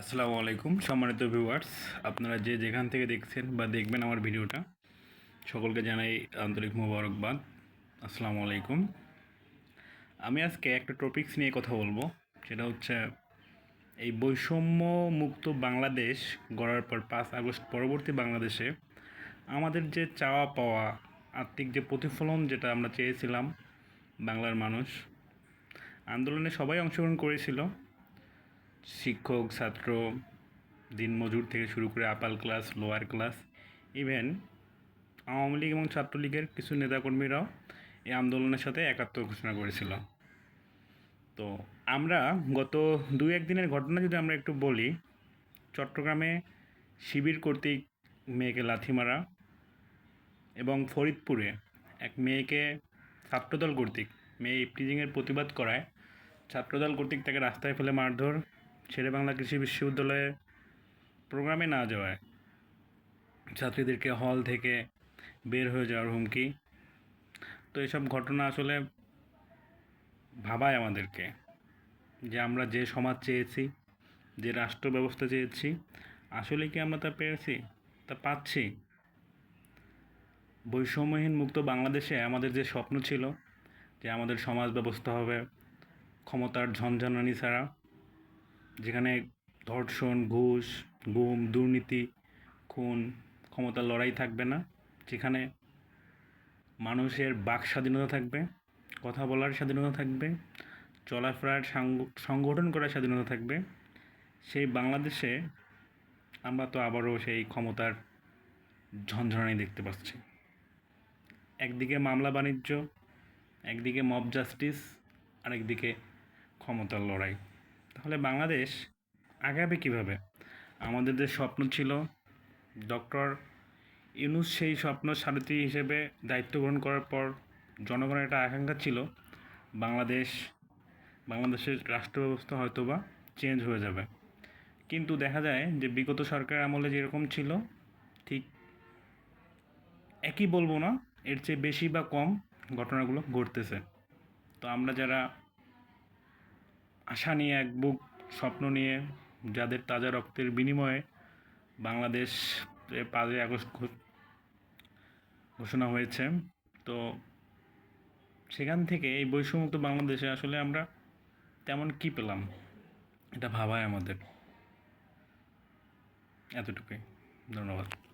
আসসালামু আলাইকুম, সম্মানিত ভিউয়ার্স আপনারা যে যেখান থেকে দেখছেন বা দেখবেন আমার ভিডিওটা, সকলকে জানাই আন্তরিক মোবারকবাদ। আসসালামু আলাইকুম। আমি আজকে একটা টপিকস নিয়ে কথা বলব। সেটা হচ্ছে এই বৈষম্য মুক্ত বাংলাদেশ গড়ার পর পাঁচ আগস্ট পরবর্তী বাংলাদেশে আমাদের যে চাওয়া পাওয়া, আর্থিক যে প্রতিফলন যেটা আমরা চেয়েছিলাম বাংলার মানুষ, আন্দোলনে সবাই অংশগ্রহণ করেছিল। শিক্ষক, ছাত্র, দিনমজুর থেকে শুরু করে upper class, lower class even Awami League এবং ছাত্রলীগের কিছু নেতাকর্মীরাও এই আন্দোলনের সাথে একাত্ম ঘোষণা করেছিল। তো আমরা গত দুই একদিনের ঘটনা যদি আমরা একটু বলি, চট্টগ্রামে শিবির কর্তৃক মেয়েকে লাথি মারা এবং ফরিদপুরে এক মেয়েকে ছাত্রদল কর্তৃক, মেয়ে ইফটিজিংয়ের প্রতিবাদ করায়, ছাত্রদল কর্তৃক তাকে রাস্তায় ফেলে মারধর শেরে বাংলা কৃষি বিশ্ববিদ্যালয়ে প্রোগ্রামে না যাওয়ায় ছাত্রীদেরকে হল থেকে বের হয়ে যাওয়ার হুমকি। তো এসব ঘটনা আসলে ভাবায় আমাদেরকে যে আমরা যে সমাজ চেয়েছি, যে রাষ্ট্র ব্যবস্থা চেয়েছি, আসলে কি আমরা তা পেয়েছি, তা পাচ্ছি? বৈষম্যহীন মুক্ত বাংলাদেশে আমাদের যে স্বপ্ন ছিল যে আমাদের সমাজ ব্যবস্থা হবে, ক্ষমতার ঝনঝনানি ছাড়া যেখানে ধর্ষণ, ঘুষ, গুম, দুর্নীতি, খুন, ক্ষমতার লড়াই থাকবে না, যেখানে মানুষের বাক স্বাধীনতা থাকবে, কথা বলার স্বাধীনতা থাকবে, চলাফেরার সংগঠন করার স্বাধীনতা থাকবে, সেই বাংলাদেশে আমরা তো আবারও সেই ক্ষমতার ঝনঝনানি দেখতে পাচ্ছি। একদিকে মামলা বাণিজ্য, একদিকে মব জাস্টিস আরেকদিকে ক্ষমতার লড়াই। তাহলে বাংলাদেশ আগাবে কীভাবে? আমাদের যে স্বপ্ন ছিল, ডক্টর ইউনুস সেই স্বপ্ন সারথি হিসেবে দায়িত্ব গ্রহণ করার পর জনগণের একটা আকাঙ্ক্ষা ছিল, বাংলাদেশ, বাংলাদেশের রাষ্ট্র ব্যবস্থা হয়তো বা চেঞ্জ হয়ে যাবে। কিন্তু দেখা যায় যে বিগত সরকার আমলে যেরকম ছিল, ঠিক একই বলব না, এর চেয়ে বেশি বা কম ঘটনাগুলো ঘটতেছে। তো আমরা যারা আশা নিয়ে, এক বুক স্বপ্ন নিয়ে, যাদের তাজা রক্তের বিনিময়ে বাংলাদেশ পাঁচই আগস্ট ঘোষণা হয়েছে। তো সেখান থেকে এই বৈষম্যমুক্ত বাংলাদেশে আসলে আমরা তেমন কি পেলাম? এটা ভাবায় আমাদের। এতটুকুই। ধন্যবাদ।